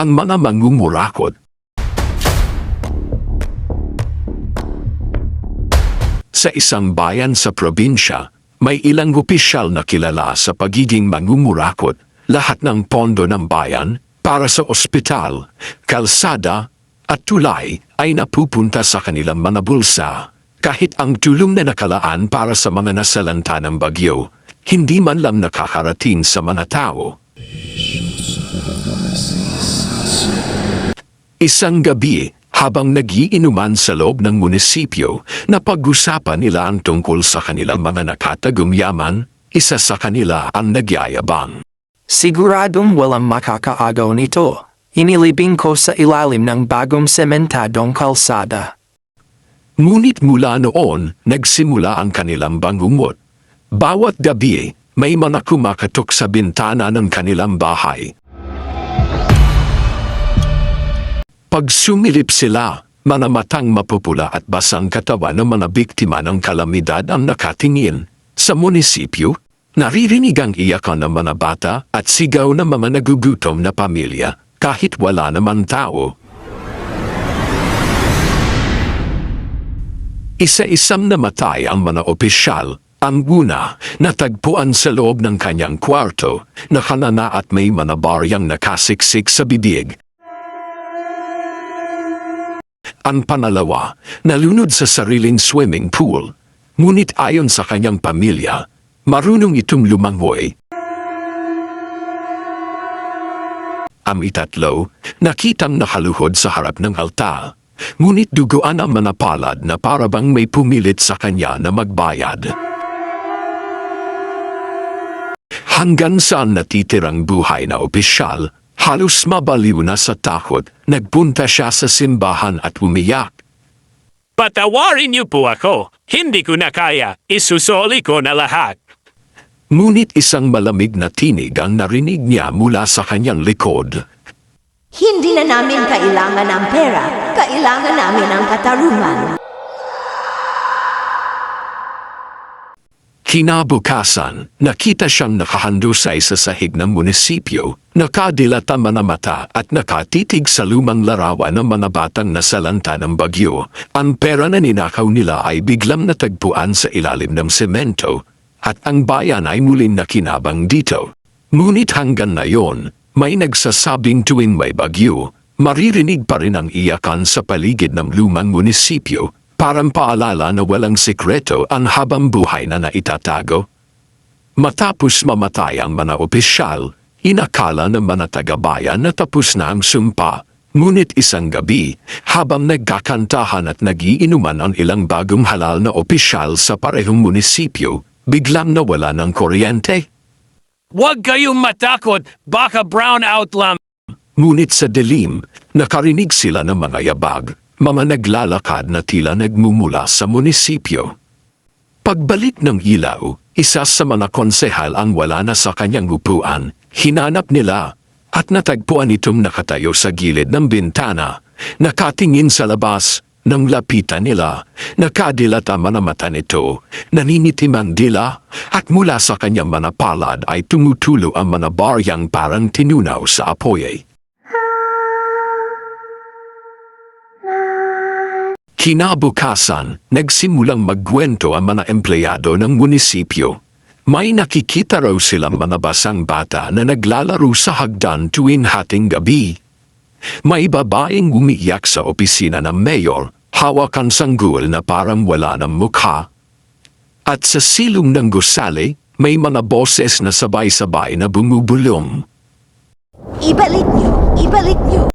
ang mga mangumurakot. Sa isang bayan sa probinsya, may ilang opisyal na kilala sa pagiging mangumurakot. Lahat ng pondo ng bayan para sa ospital, kalsada at tulay ay napupunta sa kanilang mga bulsa. Kahit ang tulong na nakalaan para sa mga nasalanta ng bagyo, hindi man lang nakakarating sa mga tao. Isang gabi, habang nagiinuman sa loob ng munisipyo, napag-usapan nila ang tungkol sa kanilang mga nakatagong yaman, isa sa kanila ang nagyayabang. Siguradong walang makakaagaw nito. Inilibing ko sa ilalim ng bagong sementadong kalsada. Ngunit mula noon, nagsimula ang kanilang bangungot. Bawat gabi, may mga kumakatok sa bintana ng kanilang bahay. Pag sumilip sila, mga matang mapupula at basang katawan ng mga biktima ng kalamidad ang nakatingin. Sa munisipyo, naririnig ang iyakan ng mga bata at sigaw ng mga nagugutom na pamilya kahit wala naman tao. Isa-isang namatay ang mga opisyal. Ang una, natagpuan sa loob ng kanyang kwarto, nakanana at may mga baryang nakasiksik sa bibig. Ang panalawa, nalunod sa sariling swimming pool. Ngunit ayon sa kanyang pamilya, marunong itong lumangoy. Ang itatlo, nakitang nakaluhod sa harap ng alta. Ngunit duguan ang manapalad na parabang may pumilit sa kanya na magbayad. Hanggang saan natitirang buhay na opisyal, halos mabaliw na sa takot, nagpunta siya sa simbahan at umiyak. Patawarin niyo po ako. Hindi ko na kaya. Isusoli ko na lahat. Ngunit isang malamig na tinig ang narinig niya mula sa kanyang likod. Hindi na namin kailangan ng pera, kailangan namin ang katarungan. Kinabukasan, nakita siyang nakahandusay sa sahig ng munisipyo, nakadilata mga mata at nakatitig sa lumang larawan ng mga batang nasalanta ng bagyo. Ang pera na ninakaw nila ay biglang natagpuan sa ilalim ng semento, at ang bayan ay muling nakinabang dito. Ngunit hanggang ngayon, may nagsasabing tuwing may bagyo, maririnig pa rin ang iyakan sa paligid ng lumang munisipyo Parang paalala na walang sikreto ang habang buhay na naitatago. Matapos mamatay ang mga opisyal, inakala ng mga tagabayan na tapos na ang sumpa. Ngunit isang gabi, habang nagkakantahan at nagiinuman ang ilang bagong halal na opisyal sa parehong munisipyo, biglang nawala ng kuryente. Huwag kayong matakot. Baka brown out lang. Ngunit sa dilim, nakarinig sila ng mga yabag, mga naglalakad na tila nagmumula sa munisipyo. Pagbalik ng ilaw, isa sa mga konsehal ang wala na sa kanyang upuan, hinanap nila at natagpuan itong nakatayo sa gilid ng bintana, nakatingin sa labas, nang lapitan nila, nakadilat ang mga mata nito, naninitim ang dila, at mula sa kanyang mga palad ay tumutulo ang mga baryang parang tinunaw sa apoy. Kinabukasan, nagsimulang magkwento ang mga empleyado ng munisipyo. May nakikita raw silang mga bata na naglalaro sa hagdan tuwing hating gabi. May babaeng umiiyak sa opisina ng mayor, hawakan sanggol na parang wala ng mukha. At sa silong ng gusali, may mga boses na sabay-sabay na bumubulong. Ibalik niyo, ibalik niyo.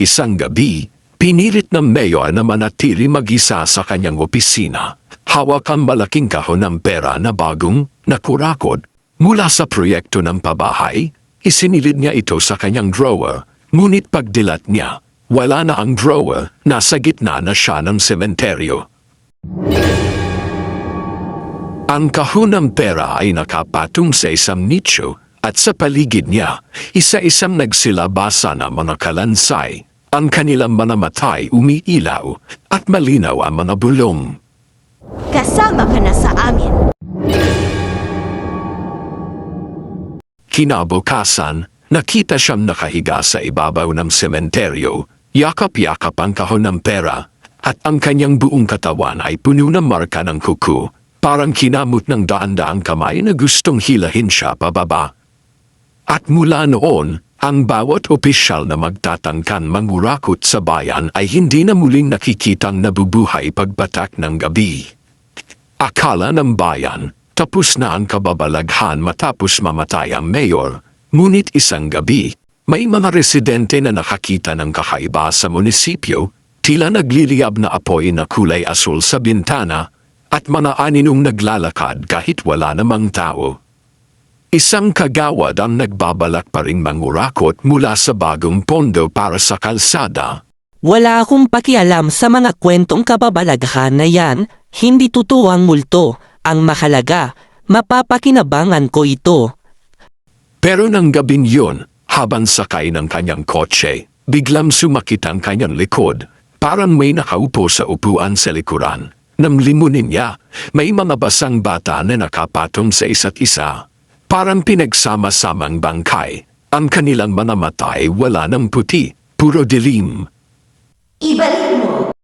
Isang gabi, pinilit ng mayor na manatili mag-isa sa kanyang opisina. Hawak ang malaking kahon ng pera na bagong nakurakod. Mula sa proyekto ng pabahay, isinilid niya ito sa kanyang drawer. Ngunit pagdilat niya, wala na ang drawer, nasa gitna na siya ng sementeryo. Ang kahon ng pera ay nakapatong sa isang nicho at sa paligid niya, isa-isang nagsilabasa na mga kalansay. Ang kanilang mga matay umiilaw at malinaw ang mga bulong. Kasama ka na sa amin. Kinabukasan, nakita siyang nakahiga sa ibabaw ng sementeryo, yakap-yakap ang kahon ng pera, at ang kanyang buong katawan ay puno ng marka ng kuko, parang kinamot ng daan-daang kamay na gustong hilahin siya pababa. At mula noon, ang bawat opisyal na magtatangkan mangurakot sa bayan ay hindi na muling nakikitang nabubuhay pagbatak ng gabi. Akala ng bayan, tapos na ang kababalaghan matapos mamatay ang mayor, ngunit isang gabi, may mga residente na nakakita ng kakaiba sa munisipyo, tila nagliliyab na apoy na kulay asul sa bintana, at mga aninong naglalakad kahit wala namang tao. Isang kagawad ang nagbabalak pa ring mangurakot mula sa bagong pondo para sa kalsada. Wala akong pakialam sa mga kwentong kababalaghan na yan, hindi totoo ang multo. Ang mahalaga, mapapakinabangan ko ito. Pero nang gabing yun, habang sakay ng kanyang kotse, biglang sumakit ang kanyang likod. Parang may nakaupo sa upuan sa likuran. Namlimunin niya, may mga basang bata na nakapatong sa isa't isa. Parang pinagsama-samang bangkay. Ang kanilang manamatay wala ng puti, puro dilim. Ibalik mo.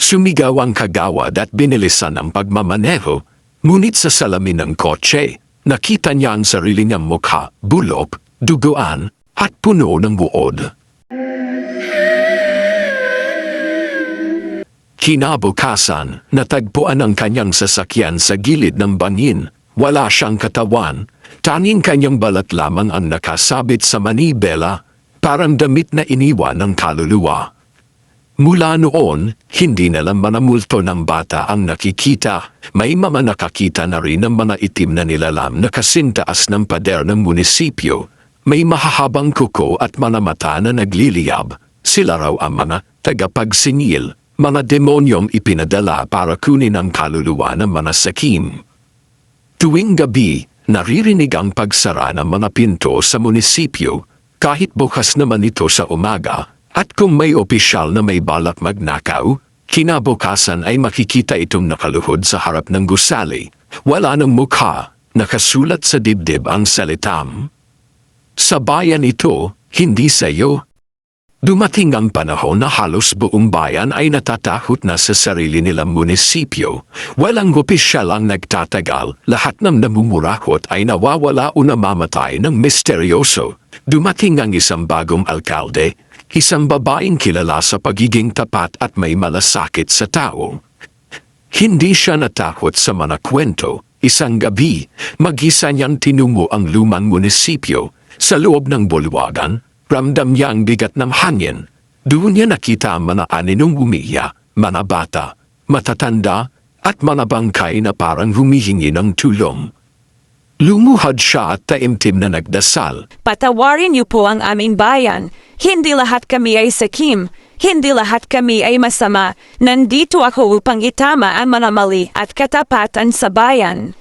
Sumigaw ang kagawad at binilisan ang pagmamaneho, ngunit sa salamin ng kotse, nakita niya ang sarili niyang mukha, bulok, duguan, at puno ng buod. Kinabukasan, natagpuan ang kanyang sasakyan sa gilid ng bangin. Wala siyang katawan. Tanging kanyang balat lamang ang nakasabit sa manibela, parang damit na iniwan ng kaluluwa. Mula noon, hindi na lang manamulto ng bata ang nakikita. May mga nakakita na rin ng mga itim na nilalam na kasintaas ng pader ng munisipyo. May mahahabang kuko at mga mata na nagliliyab. Sila raw ang mga tagapagsingil, mga demonyong ipinadala para kunin ang kaluluwa ng mga sakim. Tuwing gabi, naririnig ang pagsara ng mga pinto sa munisipyo, kahit bukas naman ito sa umaga, at kung may opisyal na may balak magnakaw, kinabukasan ay makikita itong nakaluhod sa harap ng gusali. Wala ng mukha, nakasulat sa dibdib ang salitam. Sa bayan ito, hindi sa iyo. Dumating ang panahon na halos buong bayan ay natatakot na sa sarili nilang munisipyo. Walang opisyal ang nagtatagal, lahat ng namumurakot ay nawawala o namamatay ng misteryoso. Dumating ang isang bagong alkalde, isang babaeng kilala sa pagiging tapat at may malasakit sa tao. Hindi siya natakot sa mga kwento. Isang gabi, mag-isa niyang tinungo ang lumang munisipyo. Sa loob ng bulwagan, ramdam niya ang bigat ng hangin. Doon niya nakita ang mga aninong umiya, mga bata, matatanda, at mga bangkay na parang humihingi ng tulong. Lumuhad siya at taimtim na nagdasal. Patawarin niyo po ang aming bayan. Hindi lahat kami ay sakim. Hindi lahat kami ay masama. Nandito ako upang itama ang mga mali at katapatan sa bayan.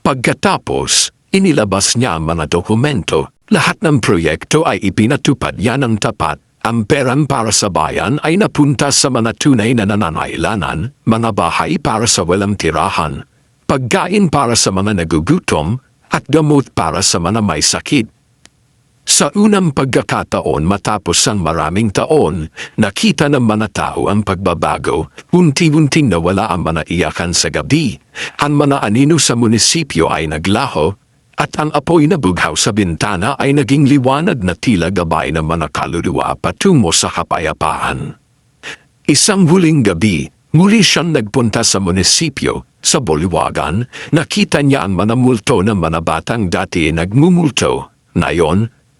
Pagkatapos, inilabas niya ang mga dokumento. Lahat ng proyekto ay ipinatupad niya ng tapat. Ang perang para sa bayan ay napunta sa mga tunay na nananailanan, mga bahay para sa walang tirahan, pagkain para sa mga nagugutom, at gamot para sa mga may sakit. Sa unang pagkakataon matapos ang maraming taon, nakita ng mga tao ang pagbabago, unti-unting nawala ang mga iyakan sa gabi, ang mga anino sa munisipyo ay naglaho, at ang apoy na bughaw sa bintana ay naging liwanag na tila gabay ng mga kaluluwa patungo sa kapayapaan. Isang huling gabi, muli siyang nagpunta sa munisipyo, sa Boliwagan, nakita niya ang mga multo ng mga dati nagmumulto. Ngayon,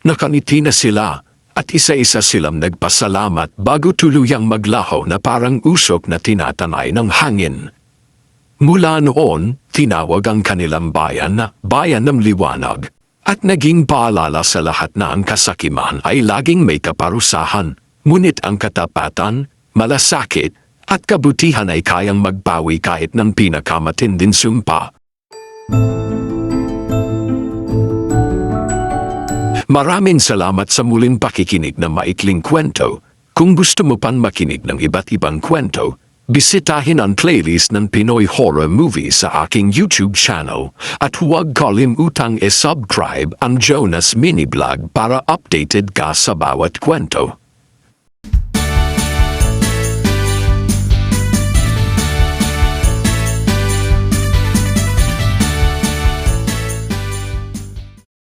nakaniti na sila, at isa-isa silang nagpasalamat bago tuluyang maglaho na parang usok na tinatanay ng hangin. Mula noon, tinawag ang kanilang bayan na Bayan ng Liwanag, at naging paalala sa lahat na ang kasakiman ay laging may kaparusahan, ngunit ang katapatan, malasakit, at kabutihan ay kayang magbawi kahit ng pinakamatinding sumpa. Maraming salamat sa muling pakikinig ng maikling kwento. Kung gusto mo pan makinig ng iba't ibang kwento, Bisitahin ang playlist ng Pinoy Horror Movies sa aking YouTube channel at huwag kalimutang e-subscribe ang Jonas Mini Vlog para updated ka sa bawat kwento.